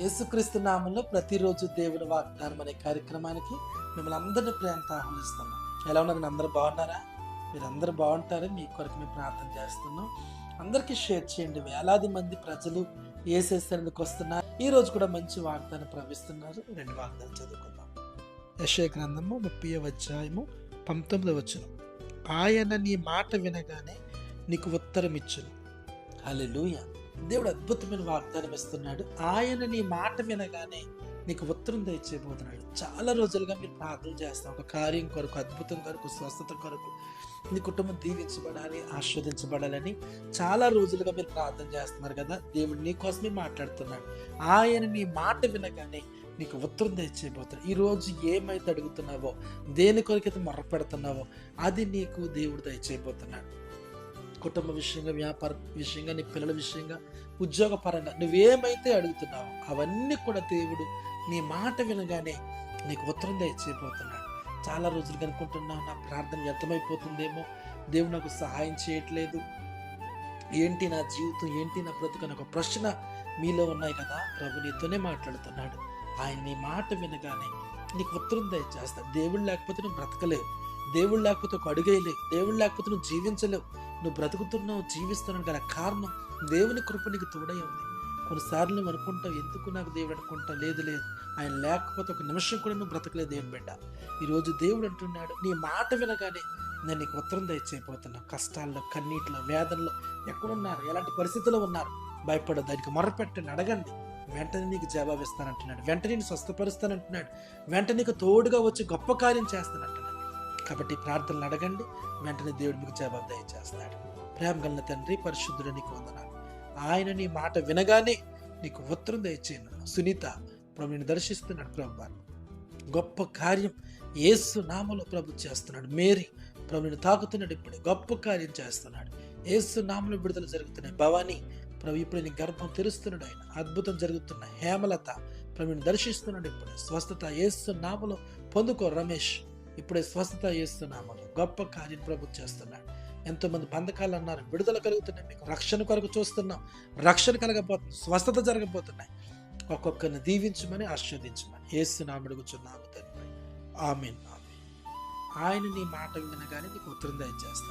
యేసుక్రీస్తు నామంలో ప్రతిరోజు దేవుని వాగ్దానం అనే కార్యక్రమానికి మిమ్మల్ని అందరినీ ప్రేమతో ఆహ్వానిస్తున్నాం. ఎలా ఉన్నారు? అందరూ బాగున్నారా? మీరు అందరూ బాగుంటారని మీ కొరకు మేము ప్రార్థన చేస్తున్నాం. అందరికీ షేర్ చేయండి. వేలాది మంది ప్రజలు ఏసేసేందుకు వస్తున్నారు. ఈ రోజు కూడా మంచి వాగ్దానం ప్రవేశిస్తున్నారు రెండు వాగ్దానం చదువుకుందాం. యశయ గ్రంథము ముప్పై అధ్యాయము పంతొమ్మిది వచ్చును ఆయన నీ మాట వినగానే నీకు ఉత్తరం ఇచ్చును హల్లెలూయా. దేవుడు అద్భుతమైన వాగ్దానం ఇస్తున్నాడు. ఆయన నీ మాట వినగానే నీకు ఉత్తరం దయచేయబోతున్నాడు చాలా రోజులుగా మీరు ప్రార్థన చేస్తాం. ఒక కార్యం కొరకు అద్భుతం కొరకు స్వస్థత కొరకు నీ కుటుంబం దీవించబడాలి ఆస్వాదించబడాలని చాలా రోజులుగా మీరు ప్రార్థన చేస్తున్నారు కదా. దేవుడు నీ కోసమే మాట్లాడుతున్నాడు. ఆయన నీ మాట వినగానే నీకు ఉత్తరం దయచేయబోతున్నాడు ఈరోజు ఏమైతే అడుగుతున్నావో దేని కొరకైతే మొరపెడుతున్నావో అది నీకు దేవుడు దయచేయబోతున్నాడు. కుటుంబ విషయంగా వ్యాపార విషయంగా నీ పిల్లల విషయంగా ఉద్యోగపరంగా నువ్వేమైతే అడుగుతున్నావో అవన్నీ కూడా దేవుడు నీ మాట వినగానే నీకు ఉత్తరం దయచేయబోతున్నాడు చాలా రోజులు అనుకుంటున్నావు నా ప్రార్థన వ్యర్థమైపోతుందేమో. దేవుడు నాకు సహాయం చేయట్లేదు. ఏంటి నా జీవితం? ఏంటి నా బ్రతుకు? అనే ఒక ప్రశ్న మీలో ఉన్నాయి కదా? ప్రభు నీతోనే మాట్లాడుతున్నాడు. ఆయన నీ మాట వినగానే నీకు ఉత్తరం దయచేస్తాడు దేవుడు లేకపోతే నువ్వు బ్రతకలేవు. దేవుడు లేకపోతే ఒక అడుగేయలే దేవుడు లేకపోతే నువ్వు జీవించలేవు. నువ్వు బ్రతుకుతున్నావు జీవిస్తున్నావు గల కారణం దేవుని కృప నీకు తోడై ఉంది. కొన్నిసార్లు నువ్వు అనుకుంటావు ఎందుకు నాకు దేవుడు అనుకుంటా? లేదు లేదు. ఆయన లేకపోతే ఒక నిమిషం కూడా నువ్వు బ్రతకలేదు దేవుని బిడ్డ. ఈరోజు దేవుడు అంటున్నాడు నీ మాట వినగానే నేను నీకు ఉత్తరం దయచేయబోతున్నా కష్టాల్లో కన్నీటిలో వేదనలో ఎక్కడున్నారు? ఎలాంటి పరిస్థితుల్లో ఉన్నారు? భయపడదు దానికి మొరపెట్టండి అడగండి. వెంటనే నీకు జవాబిస్తానంటున్నాడు. వెంటనే నేను స్వస్థపరుస్తానంటున్నాడు. వెంటనే నీకు తోడుగా వచ్చి గొప్ప కార్యం చేస్తాను. కాబట్టి ప్రార్థనలు అడగండి. వెంటనే దేవుడు మీకు జవాబు దయచేస్తాడు. ప్రేమ గల తండ్రి పరిశుద్ధుడు నీకు వందనాలు. ఆయన నీ మాట వినగానే నీకు ఉత్తరం దయచేయను. సునీత ప్రభు నేను దర్శిస్తున్నాడు ప్రభు. గొప్ప కార్యం ఏసు నామలో ప్రభు చేస్తున్నాడు. మేరీ ప్రభుని తాకుతున్నాడు ఇప్పుడు. గొప్ప కార్యం చేస్తున్నాడు. ఏసు నామలో విడుదల జరుగుతున్నాయి. భవానీ ప్రభు ఇప్పుడు నీ గర్భం తెరుస్తున్నాడు ఆయన. అద్భుతం జరుగుతున్న హేమలత ప్రభుని దర్శిస్తున్నాడు ఇప్పుడే. స్వస్థత ఏసు నామలో పొందుకో రమేష్. ఇప్పుడే స్వస్థత యేసు గొప్ప కార్యం ప్రభు చేస్తున్నాడు. ఎంతోమంది బంధకాలు అన్నారు విడుదల కలుగుతున్నాయి మీకు రక్షణ కొరకు చూస్తున్నాం. రక్షణ కలగబోతుంది స్వస్థత జరగబోతున్నాయి. ఒక్కొక్కరిని దీవించమని ఆస్వాదించమని యేసు కూర్చున్నాము తండ్రి. ఆమెన్ ఆమె ఆయన నీ మాట వినగానే నీకు ఉత్తరం దయచేస్తాను.